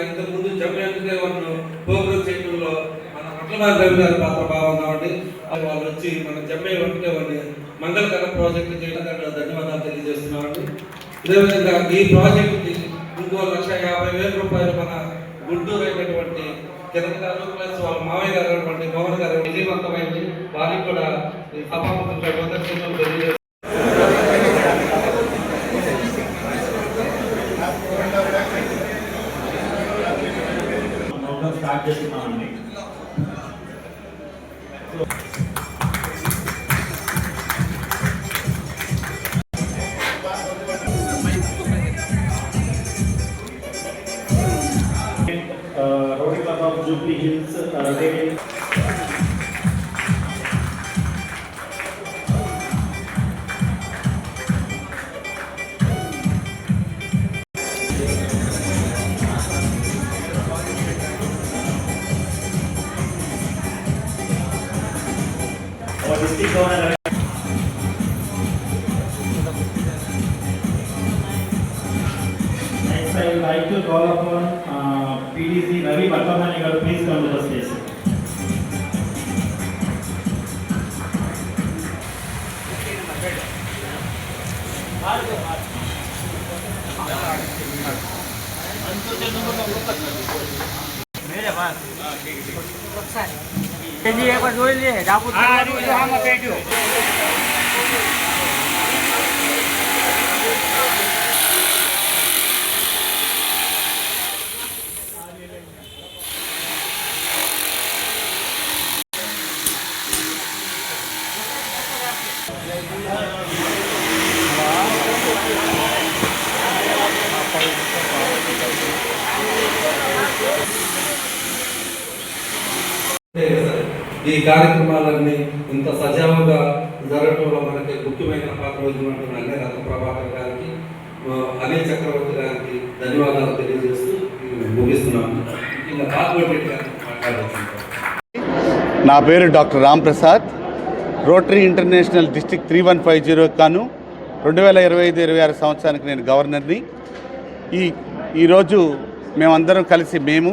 ఇంతకుముందు జమ్యానికి వాళ్ళు ప్రోగ్రెస్ చేయడంలో మన పట్ల రవి గారి పాత్ర బాగుంది కాబట్టి వాళ్ళు వచ్చి మన జమ్మే వంటికే వాళ్ళు మంగళకర ప్రాజెక్టు చేయడం ధన్యవాదాలు. అదేవిధంగా ఈ ప్రాజెక్టుకి ఇంకో లక్ష యాభై వేల రూపాయలు మన గుంటూరు అయినటువంటి తెలంగాణ ప్లస్ వాళ్ళ మావయ్య గారు అటువంటి మోహన్ గారు విజయవంతమైంది వారికి కూడా ఈ Jubilee Hills I would like to call upon PDC Ravi Bhattapani garu, please come to the stage. મેરે વાત જોઈ લે ડાબુ બેઠ્યો ఈ కార్యక్రమాలన్నీ ఇంత సజావుగా జరగడంలో మనకి ముఖ్యమైన పాత్ర వహించినటువంటి అన్ని రత్న ప్రభాకర్ గారికి అనిల్ చక్రవర్తి గారికి ధన్యవాదాలు తెలియజేస్తూ ఈ ముగిస్తున్నాను ఇంకా కార్పొరేట్ గారికి మాట్లాడుతున్నాను నా పేరు doctor Ram Prasad. Rotary International district three one five zero కాను రెండు వేల ఇరవై ఐదు ఇరవై ఆరు సంవత్సరానికి నేను గవర్నర్ని. ఈ ఈరోజు మేమందరం కలిసి మేము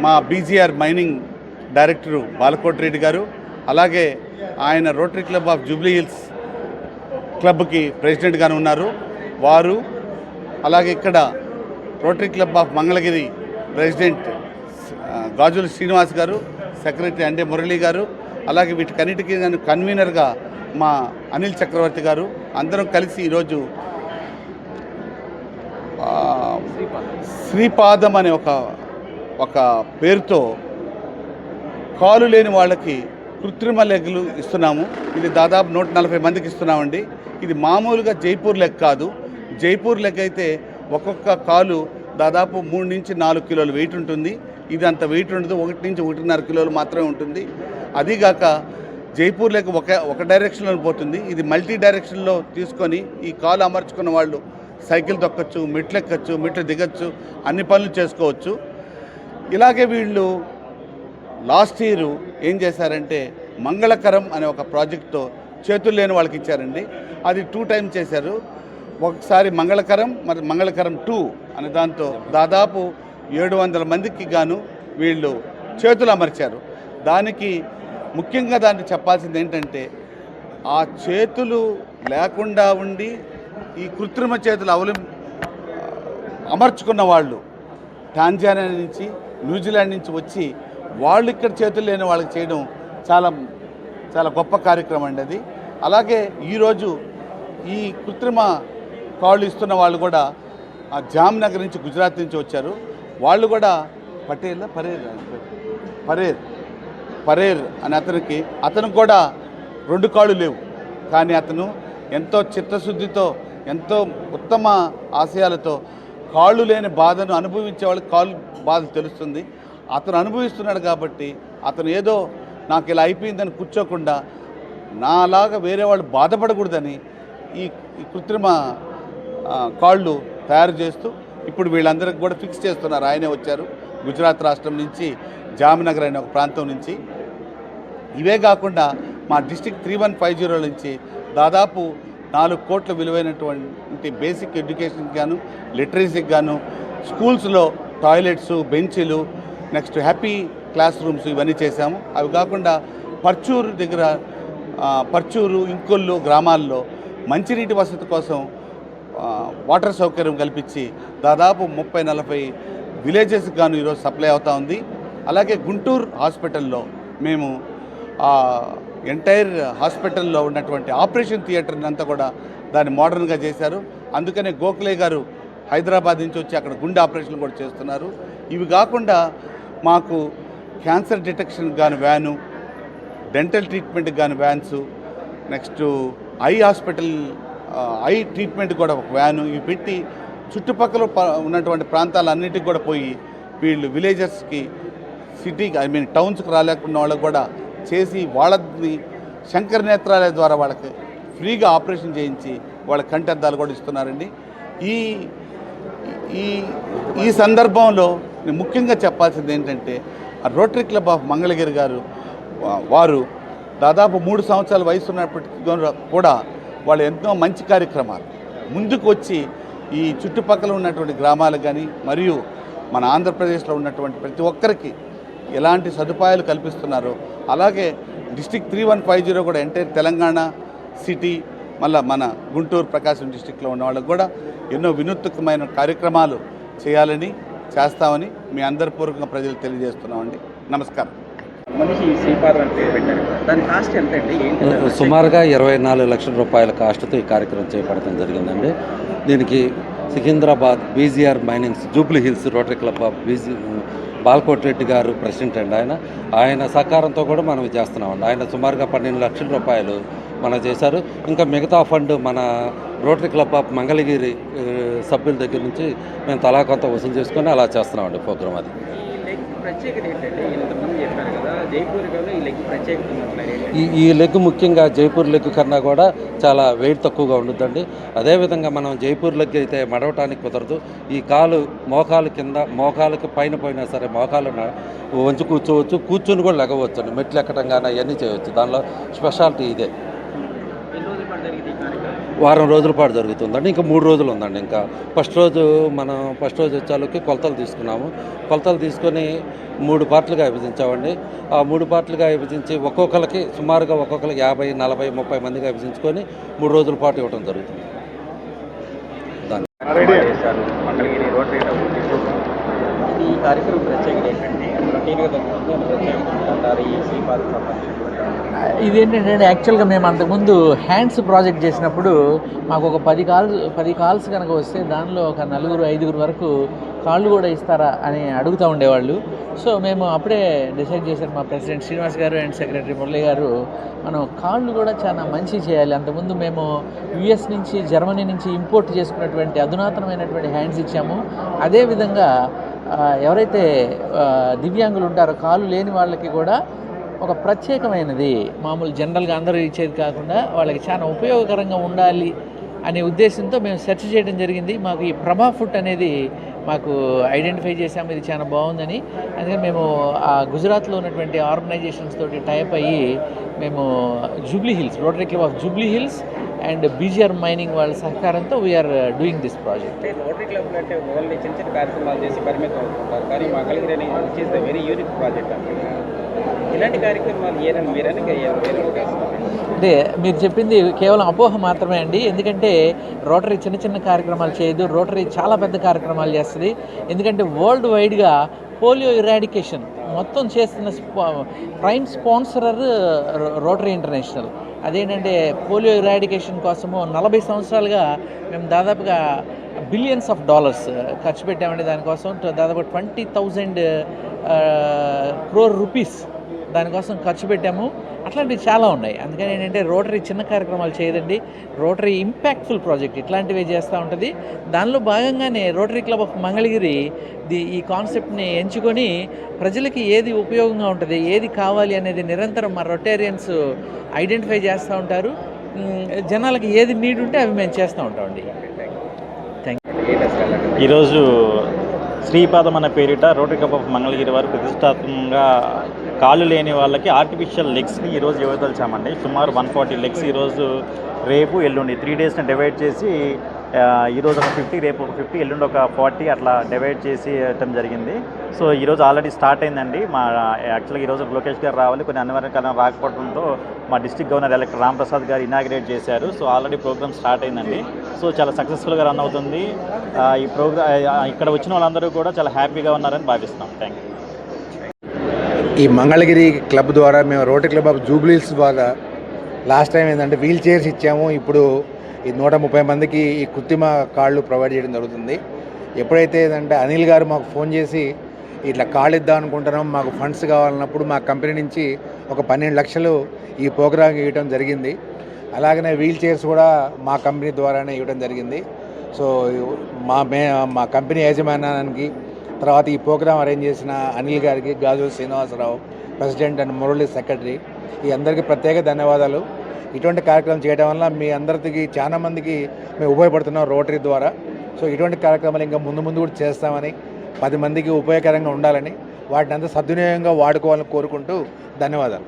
మా BGR mining director Balakoti Reddy garu అలాగే ఆయన Rotary club of Jubilee Hills క్లబ్కి ప్రెసిడెంట్గాను ఉన్నారు. వారు అలాగే ఇక్కడ Rotary club of Mangalagiri president Gajula Srinivas garu secretary అంటే మురళి గారు అలాగే వీటికన్నిటికీ నేను కన్వీనర్గా మా అనిల్ చక్రవర్తి గారు అందరం కలిసి ఈరోజు శ్రీపాదం అనే ఒక ఒక పేరుతో కాలు లేని వాళ్ళకి కృత్రిమ లెగ్లు ఇస్తున్నాము. ఇది దాదాపు నూట నలభై మందికి ఇస్తున్నామండి. ఇది మామూలుగా జైపూర్ లెగ్ కాదు. జైపూర్ లెగ్ అయితే ఒక్కొక్క కాలు దాదాపు మూడు నుంచి నాలుగు కిలోలు వెయిట్ ఉంటుంది. ఇది అంత వెయిట్ ఉండదు. ఒకటి నుంచి ఒకటిన్నర కిలోలు మాత్రమే ఉంటుంది. అదీగాక జైపూర్ లెగ్ ఒక ఒక డైరెక్షన్లో పోతుంది. ఇది మల్టీ డైరెక్షన్లో తీసుకొని ఈ కాలు అమర్చుకున్న వాళ్ళు సైకిల్ తొక్కచ్చు మెట్లు ఎక్కచ్చు మెట్లు దిగచ్చు అన్ని పనులు చేసుకోవచ్చు. ఇలాగే వీళ్ళు లాస్ట్ ఇయర్ ఏం చేశారంటే మంగళకరం అనే ఒక ప్రాజెక్ట్తో చేతులు లేని వాళ్ళకి ఇచ్చారండి. అది టూ టైం చేశారు. ఒకసారి మంగళకరం మరి మంగళకరం టూ అనే దాంతో దాదాపు ఏడు వందల మందికి గాను వీళ్ళు చేతులు అమర్చారు. దానికి ముఖ్యంగా దాన్ని చెప్పాల్సింది ఏంటంటే ఆ చేతులు లేకుండా ఉండి ఈ కృత్రిమ చేతులు అవలం అమర్చుకున్న వాళ్ళు టాంజానియా నుంచి న్యూజిలాండ్ నుంచి వచ్చి వాళ్ళు ఇక్కడ చేతులు లేని వాళ్ళకి చేయడం చాలా చాలా గొప్ప కార్యక్రమం అండి అది. అలాగే ఈరోజు ఈ కృత్రిమ కాళ్ళు ఇస్తున్న వాళ్ళు కూడా ఆ జామ్నగర్ నుంచి గుజరాత్ నుంచి వచ్చారు. వాళ్ళు కూడా పటేల్ పరేర్ పరేర్ పరేర్ అని అతనికి అతనికి కూడా రెండు కాళ్ళు లేవు. కానీ అతను ఎంతో చిత్తశుద్ధితో ఎంతో ఉత్తమ ఆశయాలతో కాళ్ళు లేని బాధను అనుభవించే వాళ్ళకి కాళ్ళు బాధ తెలుస్తుంది. అతను అనుభవిస్తున్నాడు కాబట్టి అతను ఏదో నాకు ఇలా అయిపోయిందని కూర్చోకుండా నాలాగా వేరే వాళ్ళు బాధపడకూడదని ఈ కృత్రిమ కాళ్ళు తయారు చేస్తూ ఇప్పుడు వీళ్ళందరికీ కూడా ఫిక్స్ చేస్తున్నారు. ఆయనే వచ్చారు. గుజరాత్ రాష్ట్రం నుంచి జామ్నగర్ అనే ఒక ప్రాంతం నుంచి. ఇవే కాకుండా మా district three one five zero నుంచి దాదాపు నాలుగు కోట్ల విలువైనటువంటి బేసిక్ ఎడ్యుకేషన్కి గాను లిటరసీకి గాను స్కూల్స్లో టాయిలెట్స్ బెంచీలు నెక్స్ట్ హ్యాపీ క్లాస్ రూమ్స్ ఇవన్నీ చేశాము. అవి కాకుండా పర్చూరు దగ్గర పర్చూరు ఇంకొల్లు గ్రామాల్లో మంచినీటి వసతి కోసం వాటర్ సౌకర్యం కల్పించి దాదాపు ముప్పై నలభై విలేజెస్కి గాను ఈరోజు సప్లై అవుతా ఉంది. అలాగే గుంటూరు హాస్పిటల్లో మేము ఎంటైర్ హాస్పిటల్లో ఉన్నటువంటి ఆపరేషన్ థియేటర్ని అంతా కూడా దాన్ని మోడర్న్గా చేశారు. అందుకనే గోఖలే గారు హైదరాబాద్ నుంచి వచ్చి అక్కడ గుండె ఆపరేషన్ కూడా చేస్తున్నారు. ఇవి కాకుండా మాకు క్యాన్సర్ డిటెక్షన్ కాని వ్యాను డెంటల్ ట్రీట్మెంట్కి గాను vans next eye hospital eye treatment కూడా ఒక వ్యాను ఇవి పెట్టి చుట్టుపక్కల ఉన్నటువంటి ప్రాంతాలన్నిటికి కూడా పోయి వీళ్ళు విలేజర్స్కి సిటీకి ఐ మీన్ టౌన్స్కి రాలేకున్న వాళ్ళకు కూడా చేసి వాళ్ళని శంకర నేత్రాలయ ద్వారా వాళ్ళకి ఫ్రీగా ఆపరేషన్ చేయించి వాళ్ళ కంటద్దాలు కూడా ఇస్తున్నారండి. ఈ ఈ ఈ సందర్భంలో నేను ముఖ్యంగా చెప్పాల్సింది ఏంటంటే రోటరీ క్లబ్ ఆఫ్ మంగళగిరి గారు వారు దాదాపు మూడు సంవత్సరాల వయసు ఉన్నప్పటికీ కూడా- వాళ్ళు ఎంతో మంచి కార్యక్రమాలు. ముందుకు వచ్చి ఈ చుట్టుపక్కల ఉన్నటువంటి గ్రామాలకు కానీ మరియు మన ఆంధ్రప్రదేశ్లో ఉన్నటువంటి ప్రతి ఒక్కరికి ఎలాంటి సదుపాయాలు కల్పిస్తున్నారో అలాగే district three one five zero కూడా ఎంటైర్ తెలంగాణ సిటీ మళ్ళీ మన గుంటూరు ప్రకాశం డిస్టిక్లో ఉన్న వాళ్ళకు కూడా ఎన్నో వినూత్నకమైన కార్యక్రమాలు చేయాలని చేస్తామని మీ అందరి పూర్వకంగా ప్రజలు తెలియజేస్తున్నామండి. నమస్కారం. సుమారుగా ఇరవై నాలుగు లక్షల రూపాయల కాస్ట్తో ఈ కార్యక్రమం చేపడటం జరిగిందండి. దీనికి Secunderabad BGR minings Jubilee Hills Rotary club of BG Balkot Reddy garu president అండి ఆయన. ఆయన సహకారంతో కూడా మనం చేస్తున్నామండి. ఆయన సుమారుగా పన్నెండు లక్షల రూపాయలు మనం చేశారు. ఇంకా మిగతా ఫండ్ మన రోటరీ క్లబ్ ఆఫ్ మంగళగిరి సభ్యుల దగ్గర నుంచి మేము తలా కొంత వసూలు చేసుకొని అలా చేస్తున్నామండి ప్రోగ్రామ్ అది. ఈ ఈ లెగ్ ముఖ్యంగా జైపూర్ లెగ్ కన్నా కూడా చాలా వెయిట్ తక్కువగా ఉంటుందండి అదేవిధంగా మనం జైపూర్ లెగ్ అయితే మడవటానికి కుదరదు. ఈ కాలు మోకాలు కింద మోకాలకి పైన పోయినా సరే మోకాలు వంచి కూర్చోవచ్చు కూర్చుని కూడా లెగవచ్చు అండి మెట్లు ఎక్కడం కానీ అవన్నీ చేయవచ్చు దానిలో స్పెషాలిటీ ఇదే ఎన్ని రోజుల పాటు జరిగింది ఈ కార్యక్రమం వారం రోజుల పాటు జరుగుతుందండి. ఇంకా మూడు రోజులు ఉందండి. ఇంకా ఫస్ట్ రోజు మనం ఫస్ట్ రోజు వచ్చేలోకి కొలతలు తీసుకున్నాము. కొలతలు తీసుకొని మూడు పార్ట్లుగా విభజించామండి. ఆ మూడు పార్ట్లుగా విభజించి ఒక్కొక్కరికి సుమారుగా ఒక్కొక్కరికి యాభై నలభై ముప్పై మందిగా విభజించుకొని మూడు రోజుల పాటు ఇవ్వడం జరుగుతుంది. ఇది ఈ కార్యక్రమం ప్రత్యేకత ఏంటంటే రొటీన్గా ప్రత్యేకత ఈ ఇదేంటంటే యాక్చువల్గా మేము అంతకుముందు హ్యాండ్స్ ప్రాజెక్ట్ చేసినప్పుడు మాకు ఒక పది కాల్స్ పది కాల్స్ కనుక వస్తే దానిలో ఒక నలుగురు ఐదుగురు వరకు కాళ్ళు కూడా ఇస్తారా అని అడుగుతూ ఉండేవాళ్ళు. సో మేము అప్పుడే డిసైడ్ చేశారు మా ప్రెసిడెంట్ శ్రీనివాస్ గారు అండ్ సెక్రటరీ మురళి గారు మనం కాళ్ళు కూడా చాలా మంచి చేయాలి. అంతకుముందు మేము యుఎస్ నుంచి జర్మనీ నుంచి ఇంపోర్ట్ చేసుకున్నటువంటి అధునాతనమైనటువంటి హ్యాండ్స్ ఇచ్చాము. అదేవిధంగా ఎవరైతే దివ్యాంగులు ఉంటారో కాళ్ళు లేని వాళ్ళకి కూడా ఒక ప్రత్యేకమైనది. మామూలు జనరల్గా అందరూ ఇచ్చేది కాకుండా వాళ్ళకి చాలా ఉపయోగకరంగా ఉండాలి అనే ఉద్దేశంతో మేము సెర్చ్ చేయడం జరిగింది. మాకు ఈ ప్రభా ఫుడ్ అనేది మాకు ఐడెంటిఫై చేసాము ఇది చాలా బాగుందని. అందుకని మేము ఆ గుజరాత్లో ఉన్నటువంటి ఆర్గనైజేషన్స్ తోటి టైప్ అయ్యి మేము Jubilee Hills Rotary club of Jubilee Hills and BGR mining వాళ్ళ సహకారంతో we're doing this project Rotary club అంటే ఓన్లీ చిన్న చిన్న కార్యక్రమాలు చేసి పరిమితం అవుతుంటారు. కానీ is the very unique project అంటే మీరు చెప్పింది కేవలం అపోహ మాత్రమే అండి. ఎందుకంటే రోటరీ చిన్న చిన్న కార్యక్రమాలు చేయదు. రోటరీ చాలా పెద్ద కార్యక్రమాలు చేస్తుంది. ఎందుకంటే వరల్డ్ వైడ్గా పోలియో ఇరాడికేషన్ మొత్తం చేస్తున్న స్పా- ప్రైమ్ స్పాన్సరర్ రోటరీ ఇంటర్నేషనల్. అదేంటంటే పోలియో ఇరాడికేషన్ కోసము నలభై సంవత్సరాలుగా మేము దాదాపుగా బిలియన్స్ ఆఫ్ డాలర్స్ ఖర్చు పెట్టామండి. దానికోసం దాదాపు ట్వంటీ థౌజండ్ క్రోర్ రూపీస్ దానికోసం ఖర్చు పెట్టాము. అట్లాంటివి చాలా ఉన్నాయి. అందుకని ఏంటంటే రోటరీ చిన్న కార్యక్రమాలు చేయదండి. రోటరీ ఇంపాక్ట్ఫుల్ ప్రాజెక్ట్ ఇట్లాంటివే చేస్తూ ఉంటుంది. దానిలో భాగంగానే Rotary club of Mangalagiri the ఈ కాన్సెప్ట్ని ఎంచుకొని ప్రజలకి ఏది ఉపయోగంగా ఉంటుంది ఏది కావాలి అనేది నిరంతరం మా రొటేరియన్స్ ఐడెంటిఫై చేస్తూ ఉంటారు. జనాలకి ఏది నీడ్ ఉంటే అవి మేము చేస్తూ ఉంటామండి. అసలు అలాంటి ఈరోజు శ్రీపాదం అనే పేరిట రోటరీ క్లబ్ ఆఫ్ మంగళగిరి వారు ప్రతిష్టాత్మకంగా కాళ్ళు లేని వాళ్ళకి ఆర్టిఫిషియల్ లెగ్స్ని ఈరోజు ఇవ్వదలిచామండి. సుమారు వన్ ఫార్టీ లెగ్స్ ఈరోజు రేపు ఎల్లుండి త్రీ డేస్ని డివైడ్ చేసి ఈరోజు ఒక ఫిఫ్టీ రేపు ఒక ఫిఫ్టీ ఎల్లుండి ఒక ఫార్టీ అట్లా డివైడ్ చేసి ఇవ్వటం జరిగింది. సో ఈరోజు ఆల్రెడీ స్టార్ట్ అయిందండి. మా యాక్చువల్గా ఈరోజు లోకేష్ గారు రావాలి. కొన్ని అనివార్య కారణం రాకపోవడంతో మా district governor ఎలక్టర్ Ramprasad garu inaugurate చేశారు. సో ఆల్రెడీ ప్రోగ్రామ్ స్టార్ట్ అయిందండి. సో చాలా సక్సెస్ఫుల్గా రన్ అవుతుంది. ఈ ప్రోగ్రామ్ ఇక్కడ వచ్చిన వాళ్ళందరూ కూడా చాలా హ్యాపీగా ఉన్నారని భావిస్తున్నాం. Thank you. ఈ మంగళగిరి క్లబ్ ద్వారా మేము రోటరీ క్లబ్ ఆఫ్ జూబ్లీస్ ద్వారా లాస్ట్ టైం ఏంటంటే వీల్ చైర్స్ ఇచ్చాము. ఇప్పుడు ఈ నూట ముప్పై మందికి ఈ కృత్రిమ కాళ్ళు ప్రొవైడ్ చేయడం జరుగుతుంది. ఎప్పుడైతే ఏంటంటే అనిల్ గారు మాకు ఫోన్ చేసి ఇట్లా కాళ్ళు ఇద్దాం అనుకుంటున్నాం మాకు ఫండ్స్ కావాలన్నప్పుడు మా కంపెనీ నుంచి ఒక పన్నెండు లక్షలు ఈ ప్రోగ్రామ్ ఇవ్వడం జరిగింది. అలాగనే వీల్ చైర్స్ కూడా మా కంపెనీ ద్వారానే ఇవ్వడం జరిగింది. సో మా మే మా కంపెనీ యాజమాన్యానికి తర్వాత ఈ ప్రోగ్రాం అరేంజ్ చేసిన అనిల్ గారికి Gaju Srinivasarao president and Murali secretary ఈ అందరికీ ప్రత్యేక ధన్యవాదాలు. ఇటువంటి కార్యక్రమం చేయడం వల్ల మీ అందరికి చాలా మందికి మేము ఉపయోగపడుతున్నాం రోటరీ ద్వారా. సో ఇటువంటి కార్యక్రమాలు ఇంకా ముందు ముందు కూడా చేస్తామని పది మందికి ఉపయోగకరంగా ఉండాలని వాటిని అంతా సద్వినియోగంగా వాడుకోవాలని కోరుకుంటూ ధన్యవాదాలు.